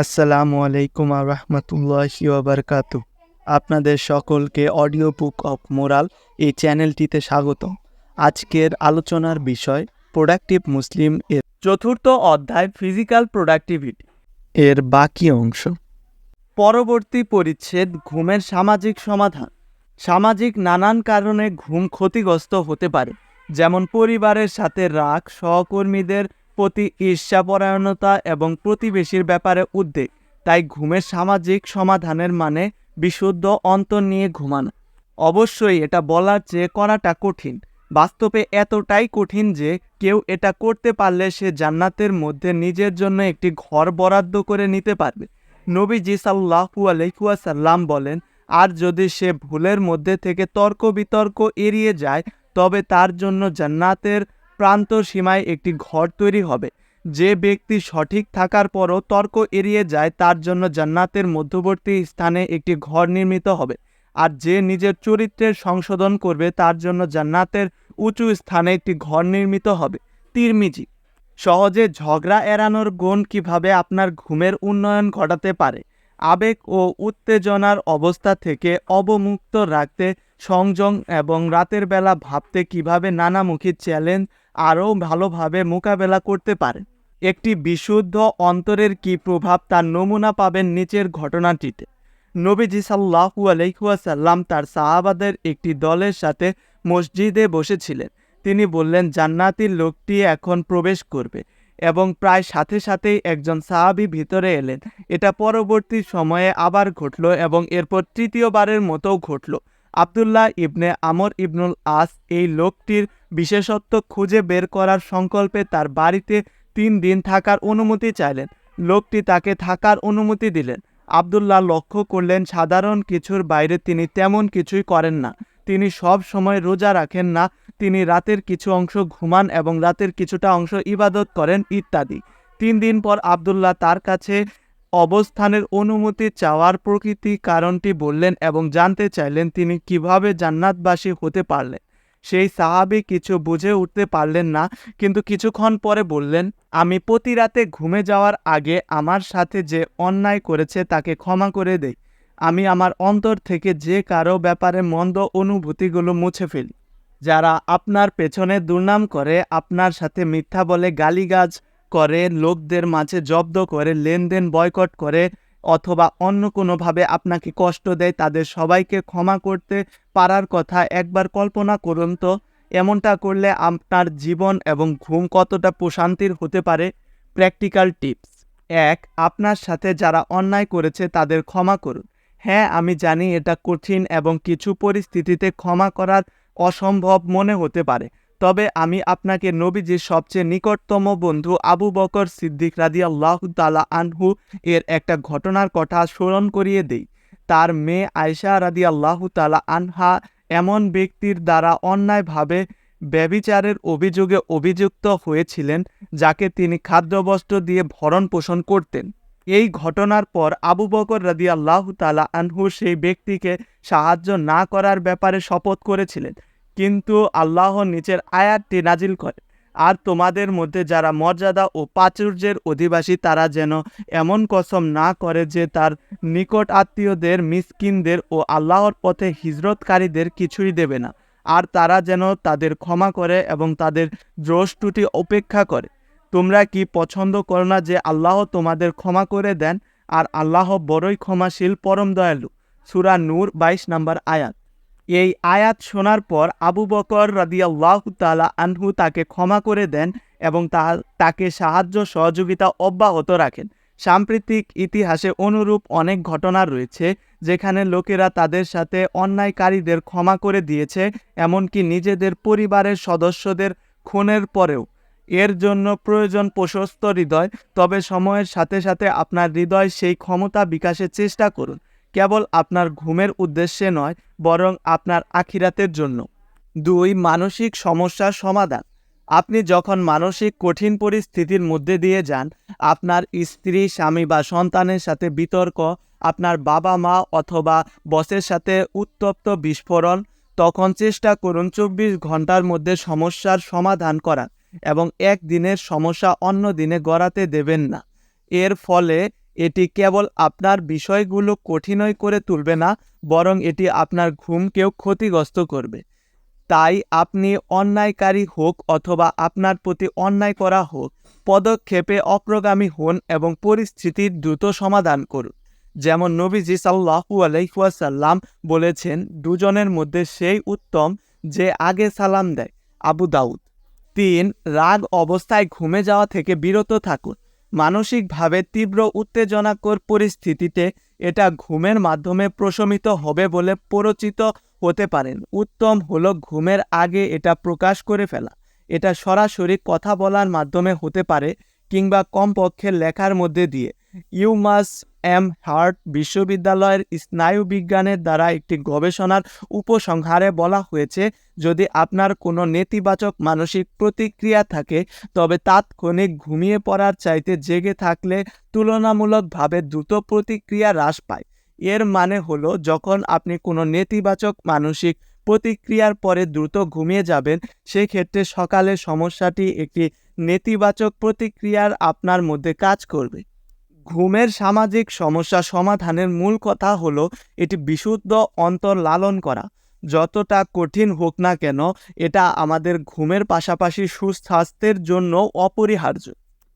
আসসালামু আলাইকুম রহমতুল্লাহি ওবরকাতু আপনাদের সকলকে অডিও বুক অফ মোরাল এই চ্যানেলটিতে স্বাগত। আজকের আলোচনার বিষয় প্রোডাক্টিভ মুসলিম এর চতুর্থ অধ্যায় ফিজিক্যাল প্রোডাক্টিভিটি। এর বাকি অংশ। পরবর্তী পরিচ্ছেদ ঘুমের সামাজিক সমাধান। সামাজিক নানান কারণে ঘুম ক্ষতিগ্রস্ত হতে পারে, যেমন পরিবারের সাথে রাগ, সহকর্মীদের প্রতি ঈর্ষাপরায়ণতা এবং প্রতিবেশীর ব্যাপারে উদ্বেগ। তাই ঘুমের সামাজিক সমাধানের মানে বিশুদ্ধ অন্তর নিয়ে ঘুমানো। অবশ্যই এটা বলার চেয়ে করাটা কঠিন। বাস্তবে এতটাই কঠিন যে কেউ এটা করতে পারলে সে জান্নাতের মধ্যে নিজের জন্য একটি ঘর বরাদ্দ করে নিতে পারবে। নবীজি সাল্লাহু আলহিহাসাল্লাম বলেন, আর যদি সে ভুলের মধ্যে থেকে তর্ক বিতর্ক এড়িয়ে যায়, তবে তার জন্য জান্নাতের প্রান্ত সীমায় একটি ঘর তৈরি হবে। যে ব্যক্তি সঠিক থাকার পরও তর্ক এড়িয়ে যায়, তার জন্য জান্নাতের মধ্যবর্তী স্থানে একটি ঘর নির্মিত হবে। আর যে নিজের চরিত্রের সংশোধন করবে, তার জন্য জান্নাতের উঁচু স্থানে একটি ঘর নির্মিত হবে। তিরমিজি। সহজে ঝগড়া এড়ানোর গুণ কীভাবে আপনার ঘুমের উন্নয়ন ঘটাতে পারে? আবেগ ও উত্তেজনার অবস্থা থেকে অবমুক্ত রাখতে, সংযম এবং রাতের বেলা ভাবতে কীভাবে নানামুখী চ্যালেঞ্জ আরও ভালোভাবে মোকাবেলা করতে পারে। একটি বিশুদ্ধ অন্তরের কি প্রভাব তার নমুনা পাবেন নিচের ঘটনাটিতে। নবীজি সাল্লাহু আলহিহাসাল্লাম তার সাহাবাদের একটি দলের সাথে মসজিদে বসেছিলেন। তিনি বললেন জান্নাতির লোকটি এখন প্রবেশ করবে। এবং প্রায় সাথে সাথেই একজন সাহাবি ভিতরে এলেন। এটা পরবর্তী সময়ে আবার ঘটল এবং এরপর তৃতীয়বারের মতোও ঘটল। আবদুল্লাহ ইবনে আমর ইবনুল আস এই লোকটির বিশেষত্ব খুঁজে বের করার সংকল্পে তার বাড়িতে তিন দিন থাকার অনুমতি চাইলেন। লোকটি তাকে থাকার অনুমতি দিলেন। আবদুল্লাহ লক্ষ্য করলেন, সাধারণ কিছুর বাইরে তিনি তেমন কিছুই করেন না। তিনি সব সময় রোজা রাখেন না। তিনি রাতের কিছু অংশ ঘুমান এবং রাতের কিছুটা অংশ ইবাদত করেন, ইত্যাদি। তিন দিন পর আবদুল্লাহ তার কাছে অবস্থানের অনুমতি চাওয়ার প্রকৃতি কারণটি বললেন এবং জানতে চাইলেন তিনি কীভাবে জান্নাতবাসী হতে পারলেন। সেই সাহাবি কিছু বুঝে উঠতে পারলেন না, কিন্তু কিছুক্ষণ পরে বললেন, আমি প্রতি রাতে ঘুমে যাওয়ার আগে আমার সাথে যে অন্যায় করেছে তাকে ক্ষমা করে দেই। আমি আমার অন্তর থেকে যে কারও ব্যাপারে মন্দ অনুভূতিগুলো মুছে ফেলি। যারা আপনার পেছনে দুর্নাম করে, আপনার সাথে মিথ্যা বলে গালিগাজ করে, লোকদের মাঝে জব্দ করে, লেনদেন বয়কট করে অথবা অন্য কোনোভাবে আপনাকে কষ্ট দেয়, তাদের সবাইকে ক্ষমা করতে পারার কথা একবার কল্পনা করুন তো। এমনটা করলে আপনার জীবন এবং ঘুম কতটা প্রশান্তির হতে পারে? প্র্যাকটিক্যাল টিপস এক, আপনার সাথে যারা অন্যায় করেছে তাদের ক্ষমা করুন। হ্যাঁ আমি জানি এটা কঠিন এবং কিছু পরিস্থিতিতে ক্ষমা করার অসম্ভব মনে হতে পারে। তবে আমি আপনাকে নবীজির সবচেয়ে নিকটতম বন্ধু আবু বকর সিদ্দিক রাদি আল্লাহ তালা আনহু এর একটা ঘটনার কথা স্মরণ করিয়ে দেই। তার মেয়ে আয়সা রাদি আল্লাহ তালা আনহা এমন ব্যক্তির দ্বারা অন্যায়ভাবে ব্যবিচারের অভিযোগে অভিযুক্ত হয়েছিলেন যাকে তিনি খাদ্যবস্ত্র দিয়ে ভরণ পোষণ করতেন। এই ঘটনার পর আবু বকর রাদি আল্লাহ আনহু সেই ব্যক্তিকে সাহায্য না করার ব্যাপারে শপথ করেছিলেন। কিন্তু আল্লাহ নিচের আয়াতটি নাজিল করে। আর তোমাদের মধ্যে যারা মর্যাদা ও প্রাচুর্যের অধিবাসী, তারা যেন এমন কসম না করে যে তার নিকট আত্মীয়দের, মিসকিনদের ও আল্লাহর পথে হিজরতকারীদের কিছুই দেবে না। আর তারা যেন তাদের ক্ষমা করে এবং তাদের দ্রষ্টুটি উপেক্ষা করে। তোমরা কি পছন্দ করো না যে আল্লাহ তোমাদের ক্ষমা করে দেন? আর আল্লাহ বড়ই ক্ষমাশীল, পরম দয়ালু। সুরা নূর বাইশ নম্বর আয়াত। এই আয়াত শোনার পর আবু বকর রাদিয়াল্লাহ তালা আনহু তাকে ক্ষমা করে দেন এবং তা, তাকে সাহায্য সহযোগিতা অব্যাহত রাখেন। সাম্প্রতিক ইতিহাসে অনুরূপ অনেক ঘটনা রয়েছে যেখানে লোকেরা তাদের সাথে অন্যায়কারীদের ক্ষমা করে দিয়েছে, এমনকি নিজেদের পরিবারের সদস্যদের খুনের পরেও। এর জন্য প্রয়োজন প্রশস্ত হৃদয়, তবে সময়ের সাথে সাথে আপনার হৃদয় সেই ক্ষমতা বিকাশের চেষ্টা করুন। কেবল আপনার ঘুমের উদ্দেশ্যে নয়, বরং আপনার আখিরাতের জন্য। দুই, মানসিক সমস্যার সমাধান। আপনি যখন মানসিক কঠিন পরিস্থিতির মধ্যে দিয়ে যান, আপনার স্ত্রী, স্বামী বা সন্তানের সাথে বিতর্ক, আপনার বাবা মা অথবা বসের সাথে উত্তপ্ত বিস্ফোরণ, তখন চেষ্টা করুন চব্বিশ ঘণ্টার মধ্যে সমস্যার সমাধান করার এবং এক দিনের সমস্যা অন্য দিনে গড়াতে দেবেন না। এর ফলে এটি কেবল আপনার বিষয়গুলো কঠিনই করে তুলবে না, বরং এটি আপনার ঘুমকেও ক্ষতিগ্রস্ত করবে। তাই আপনি অন্যায়কারী হোক অথবা আপনার প্রতি অন্যায় করা হোক, পদক্ষেপে অগ্রগামী হন এবং পরিস্থিতির দ্রুত সমাধান করুন। যেমন নবীজি সাল্লাহু আলাইসাল্লাম বলেছেন, দুজনের মধ্যে সেই উত্তম যে আগে সালাম দেয়, আবু দাউদ। তিন, রাগ অবস্থায় ঘুমে যাওয়া থেকে বিরত থাকুন। মানসিকভাবে তীব্র উত্তেজনাকর পরিস্থিতিতে এটা ঘুমের মাধ্যমে প্রশমিত হবে বলে পরিচিত হতে পারেন। উত্তম হলো ঘুমের আগে এটা প্রকাশ করে ফেলা। এটা সরাসরি কথা বলার মাধ্যমে হতে পারে কিংবা কমপক্ষে লেখার মধ্যে দিয়ে। You UMass M. হার্ট বিশ্ববিদ্যালয়ের স্নায়ু বিজ্ঞানের দ্বারা একটি গবেষণার উপসংহারে বলা হয়েছে, যদি আপনার কোনো নেতিবাচক মানসিক প্রতিক্রিয়া থাকে, তবে তাৎক্ষণিক ঘুমিয়ে পড়ার চাইতে জেগে থাকলে তুলনামূলকভাবে দ্রুত প্রতিক্রিয়া হ্রাস পায়। এর মানে হলো, যখন আপনি কোনো নেতিবাচক মানসিক প্রতিক্রিয়ার পরে দ্রুত ঘুমিয়ে যাবেন, সেক্ষেত্রে সকালে সমস্যাটি একটি নেতিবাচক প্রতিক্রিয়ার আপনার মধ্যে কাজ করবে। ঘুমের সামাজিক সমস্যা সমাধানের মূল কথা হলো এটি বিশুদ্ধ অন্তর লালন করা। যতটা কঠিন হোক না কেন, এটা আমাদের ঘুমের পাশাপাশি সুস্বাস্থ্যের জন্য অপরিহার্য।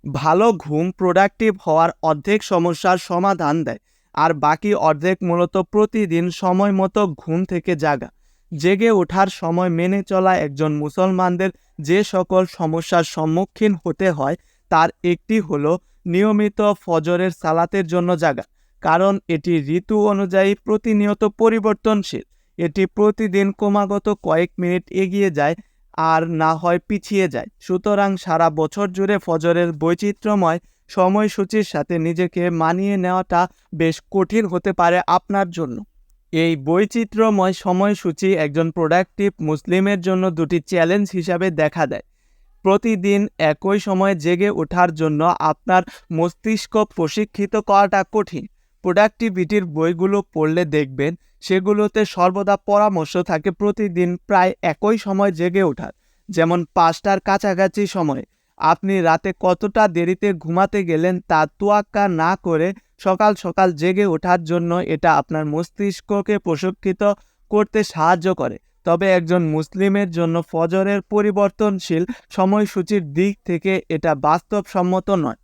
ভালো ঘুম প্রোডাক্টিভ হওয়ার অর্ধেক সমস্যার সমাধান দেয়, আর বাকি অর্ধেক মূলত প্রতিদিন সময় মতো ঘুম থেকে জাগা। জেগে ওঠার সময় মেনে চলা একজন মুসলমানদের যে সকল সমস্যার সম্মুখীন হতে হয় তার একটি হলো নিয়মিত ফজরের সালাতের জন্য জাগা। কারণ এটি ঋতু অনুযায়ী প্রতিনিয়ত পরিবর্তনশীল। এটি প্রতিদিন ক্রমাগত কয়েক মিনিট এগিয়ে যায় আর না হয় পিছিয়ে যায়। সুতরাং সারা বছর জুড়ে ফজরের বৈচিত্র্যময় সময়সূচির সাথে নিজেকে মানিয়ে নেওয়াটা বেশ কঠিন হতে পারে আপনার জন্য। এই বৈচিত্র্যময় সময়সূচি একজন প্রোডাক্টিভ মুসলিমের জন্য দুটি চ্যালেঞ্জ হিসাবে দেখা দেয়। প্রতিদিন একই সময়ে জেগে ওঠার জন্য আপনার মস্তিষ্ক প্রশিক্ষিত করাটা কঠিন। প্রোডাক্টিভিটির বইগুলো পড়লে দেখবেন সেগুলোতে সর্বদা পরামর্শ থাকে প্রতিদিন প্রায় একই সময় জেগে ওঠার। যেমন পাঁচটার কাছাকাছি সময়। আপনি রাতে কতটা দেরিতে ঘুমাতে গেলেন তা তোয়াক্কা না করে সকাল সকাল জেগে ওঠার জন্য এটা আপনার মস্তিষ্ককে প্রশিক্ষিত করতে সাহায্য করে। তবে একজন মুসলিমের জন্য ফজরের পরিবর্তনশীল সময়সূচির দিক থেকে এটা বাস্তবসম্মত নয়।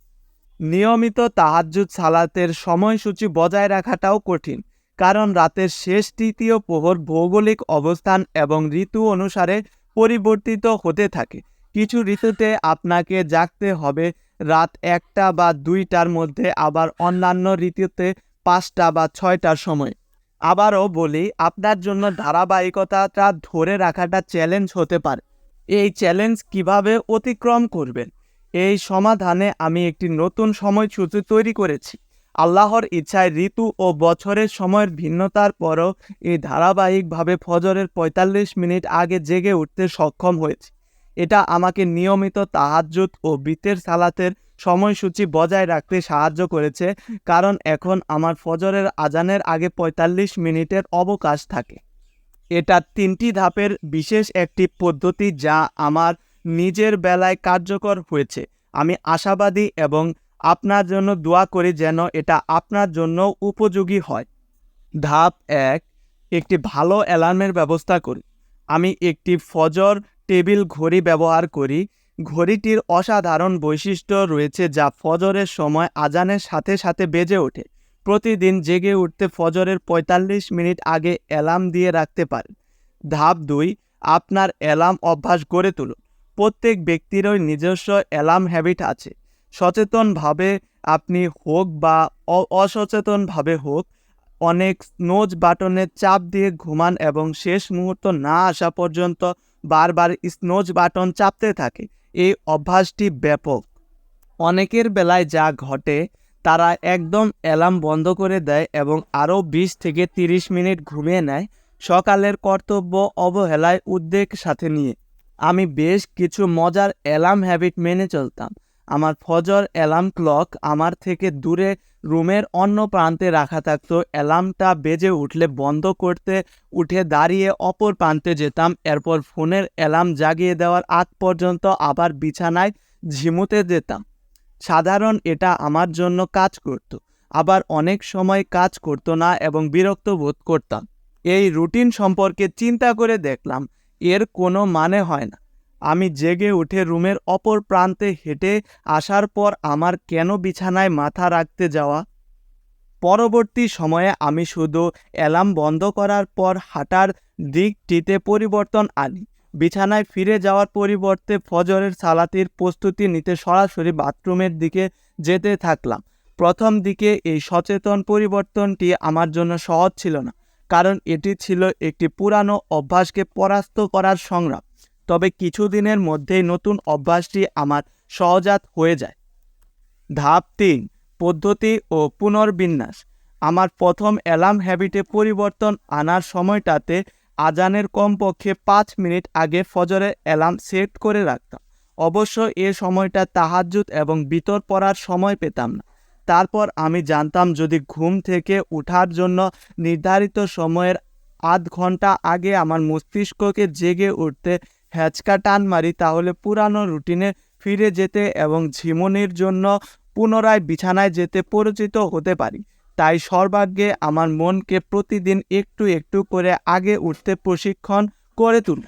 নিয়মিত তাহাজ্জুদ সালাতের সময়সূচি বজায় রাখাটাও কঠিন, কারণ রাতের শেষ তৃতীয় প্রহর ভৌগোলিক অবস্থান এবং ঋতু অনুসারে পরিবর্তিত হতে থাকে। কিছু ঋতুতে আপনাকে জাগতে হবে রাত একটা বা দুইটার মধ্যে, আবার অন্যান্য ঋতুতে পাঁচটা বা ছয়টার সময়। আবারও বলি, আপনার জন্য ধারাবাহিকতাটা ধরে রাখাটা চ্যালেঞ্জ হতে পারে। এই চ্যালেঞ্জ কীভাবে অতিক্রম করবেন? এই সমাধানে আমি একটি নতুন সময়সূচি তৈরি করেছি। আল্লাহর ইচ্ছায় ঋতু ও বছরের সময়ের ভিন্নতার পরও এই ধারাবাহিকভাবে ফজরের ৪৫ মিনিট আগে জেগে উঠতে সক্ষম হয়েছে। এটা আমাকে নিয়মিত তাহাজ্জুদ ও বিতের সালাতের সময়সূচি বজায় রাখতে সাহায্য করেছে, কারণ এখন আমার ফজরের আজানের আগে ৪৫ মিনিটের অবকাশ থাকে। এটা তিনটি ধাপের বিশেষ একটি পদ্ধতি যা আমার নিজের বেলায় কার্যকর হয়েছে। আমি আশাবাদী এবং আপনার জন্য দোয়া করি যেন এটা আপনার জন্য উপযোগী হয়। ধাপ এক, একটি ভালো অ্যালার্মের ব্যবস্থা করি আমি একটি ফজর টেবিল ঘড়ি ব্যবহার করি। ঘড়িটির অসাধারণ বৈশিষ্ট্য রয়েছে যা ফজরের সময় আজানের সাথে সাথে বেজে ওঠে। প্রতিদিন জেগে উঠতে ফজরের ৪৫ মিনিট আগে অ্যালার্ম দিয়ে রাখতে পারেন। ধাপ দুই, আপনার অ্যালার্ম অভ্যাস গড়ে তুলুন। প্রত্যেক ব্যক্তিরই নিজস্ব অ্যালার্ম হ্যাবিট আছে। সচেতনভাবে আপনি হোক বা অসচেতনভাবে হোক, অনেক স্নোজ বাটনে চাপ দিয়ে ঘুমান এবং শেষ মুহূর্ত না আসা পর্যন্ত বারবার স্নোজ বাটন চাপতে থাকে। এই অভ্যাসটি ব্যাপক। অনেকের বেলায় যা ঘটে, তারা একদম অ্যালার্ম বন্ধ করে দেয় এবং আরও বিশ থেকে তিরিশ মিনিট ঘুমিয়ে নেয়। সকালের কর্তব্য অবহেলায় উদ্বেগ সাথে নিয়ে। আমি বেশ কিছু মজার অ্যালার্ম হ্যাবিট মেনে চলতাম। আমার ফজর অ্যালার্ম ক্লক আমার থেকে দূরে রুমের অন্য প্রান্তে রাখা থাকতো। অ্যালার্মটা বেজে উঠলে বন্ধ করতে উঠে দাঁড়িয়ে অপর প্রান্তে যেতাম। এরপর ফোনের অ্যালার্ম জাগিয়ে দেওয়ার আগ পর্যন্ত আবার বিছানায় ঝিমুতে যেতাম। সাধারণ এটা আমার জন্য কাজ করত। আবার অনেক সময় কাজ করতো না এবং বিরক্ত বোধ করতাম। এই রুটিন সম্পর্কে চিন্তা করে দেখলাম, এর কোনো মানে হয় না। আমি জেগে উঠে রুমের অপর প্রান্তে হেঁটে আসার পর আমার কেন বিছানায় মাথা রাখতে যাওয়া? পরবর্তী সময়ে আমি শুধু অ্যালার্ম বন্ধ করার পর হাঁটার দিকটিতে পরিবর্তন আনি। বিছানায় ফিরে যাওয়ার পরিবর্তে ফজরের সালাতির প্রস্তুতি নিতে সরাসরি বাথরুমের দিকে যেতে থাকলাম। প্রথম দিকে এই সচেতন পরিবর্তনটি আমার জন্য সহজ ছিল না, কারণ এটি ছিল একটি পুরানো অভ্যাসকে পরাস্ত করার সংগ্রাম। তবে কিছুদিনের মধ্যেই নতুন অভ্যাসটি আমার সহজাত হয়ে যায়। ধাপ তিন, পদ্ধতি ও পুনর্বিন্যাস। আমার প্রথম অ্যালার্ম হ্যাবিটে পরিবর্তন আনার সময়টাতে আজানের কমপক্ষে পাঁচ মিনিট আগে ফজরের অ্যালার্ম সেট করে রাখতাম। অবশ্য এ সময়টা তাহাজ্জুদ এবং বিতর পড়ার সময় পেতাম না। তারপর আমি জানতাম যদি ঘুম থেকে উঠার জন্য নির্ধারিত সময়ের আধ ঘণ্টা আগে আমার মস্তিষ্ককে জেগে উঠতে হ্যাচকা টান মারি তাহলে পুরানো রুটিনে ফিরে যেতে এবং ঝিমনির জন্য পুনরায় বিছানায় যেতে পরিচিত হতে পারি। তাই সর্বাগ্যে আমার মনকে প্রতিদিন একটু একটু করে আগে উঠতে প্রশিক্ষণ করে তুলি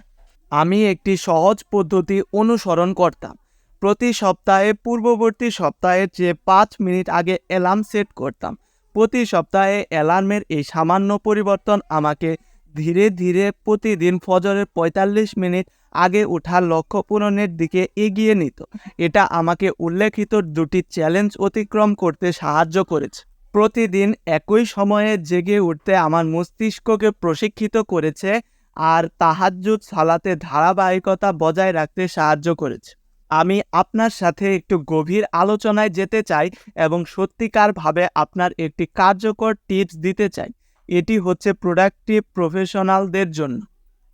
আমি একটি সহজ পদ্ধতি অনুসরণ করতাম। প্রতি সপ্তাহে পূর্ববর্তী সপ্তাহের চেয়ে পাঁচ মিনিট আগে অ্যালার্ম সেট করতাম, প্রতি সপ্তাহে অ্যালার্মের এই সামান্য পরিবর্তন আমাকে ধীরে ধীরে প্রতিদিন ফজরের পঁয়তাল্লিশ মিনিট আগে ওঠার লক্ষ্য পূরণের দিকে এগিয়ে নিত। এটা আমাকে উল্লেখিত দুটি চ্যালেঞ্জ অতিক্রম করতে সাহায্য করেছে। প্রতিদিন একই সময়ে জেগে উঠতে আমার মস্তিষ্ককে প্রশিক্ষিত করেছে আর তাহাজ্জুদ, সালাতে ধারাবাহিকতা বজায় রাখতে সাহায্য করেছে। আমি আপনার সাথে একটু গভীর আলোচনায় যেতে চাই এবং সত্যিকারভাবে আপনার একটি কার্যকর টিপস দিতে চাই। এটি হচ্ছে প্রোডাক্টিভ প্রফেশনালদের জন্য।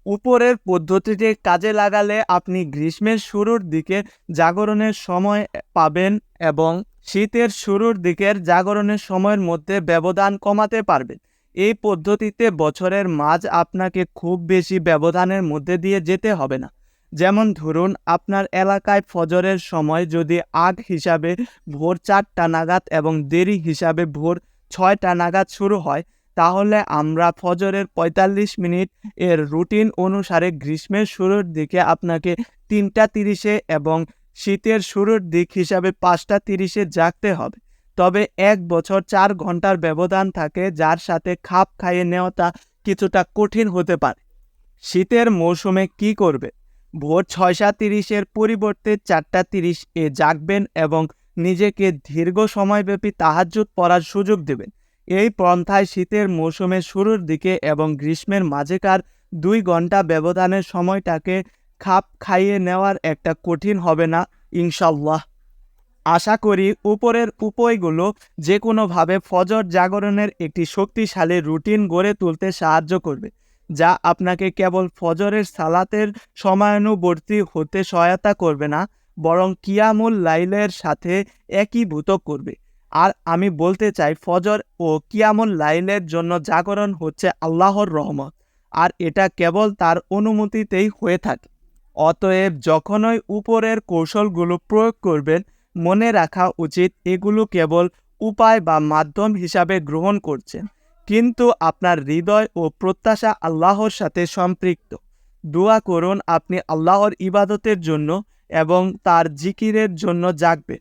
উপরের পদ্ধতিটি কাজে লাগালে আপনি গ্রীষ্মের শুরুর দিকে জাগরণের সময় পাবেন এবং শীতের শুরুর দিকের জাগরণের সময়ের মধ্যে ব্যবধান কমাতে পারবেন। এই পদ্ধতিতে বছরের মাঝ আপনাকে খুব বেশি ব্যবধানের মধ্যে দিয়ে যেতে হবে না। যেমন ধরুন, আপনার এলাকায় ফজরের সময় যদি আগ হিসাবে ভোর চারটা নাগাদ এবং দেরি হিসাবে ভোর ছয়টা নাগাদ শুরু হয় তাহলে আমরা ফজরের পঁয়তাল্লিশ মিনিট এর রুটিন অনুসারে গ্রীষ্মের শুরুর দিকে আপনাকে তিনটা তিরিশে এবং শীতের শুরুর দিক হিসাবে পাঁচটা তিরিশে জাগতে হবে। তবে এক বছর চার ঘণ্টার ব্যবধান থাকে, যার সাথে খাপ খাইয়ে নেওয়াটা কিছুটা কঠিন হতে পারে। শীতের মৌসুমে কি করবে? ভোর ছয়টা তিরিশের পরিবর্তে চারটা তিরিশ এ জাগবেন এবং নিজেকে দীর্ঘ সময়ব্যাপী তাহাজ্জুদ পড়ার সুযোগ দেবেন। এই পন্থায় শীতের মৌসুমের শুরুর দিকে এবং গ্রীষ্মের মাঝেকার দুই ঘণ্টা ব্যবধানের সময়টাকে খাপ খাইয়ে নেওয়ার একটা কঠিন হবে না ইনশাল্লাহ আশা করি উপরের উপায়গুলো যে কোনোভাবে ফজর জাগরণের একটি শক্তিশালী রুটিন গড়ে তুলতে সাহায্য করবে, যা আপনাকে কেবল ফজরের সালাতের সময়ানুবর্তী হতে সহায়তা করবে না, বরং কিয়ামুল লাইলের সাথে একীভূত করবে। আর আমি বলতে চাই, ফজর ও কিয়ামুল লাইলের জন্য জাগরণ হচ্ছে আল্লাহর রহমত, আর এটা কেবল তার অনুমতিতেই হয়ে থাকে। অতএব যখনই উপরের কৌশলগুলো প্রয়োগ করবেন, মনে রাখা উচিত এগুলো কেবল উপায় বা মাধ্যম হিসাবে গ্রহণ করছেন। কিন্তু আপনার হৃদয় ও প্রত্যাশা আল্লাহর সাথে সম্পৃক্ত। দোয়া করুন আপনি আল্লাহর ইবাদতের জন্য এবং তার জিকিরের জন্য জাগবেন।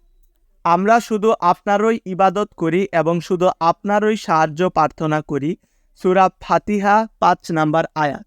আমরা শুধু আপনারই ইবাদত করি এবং শুধু আপনারই সাহায্য প্রার্থনা করি। সুরা ফাতিহা পাঁচ নাম্বার আয়াত।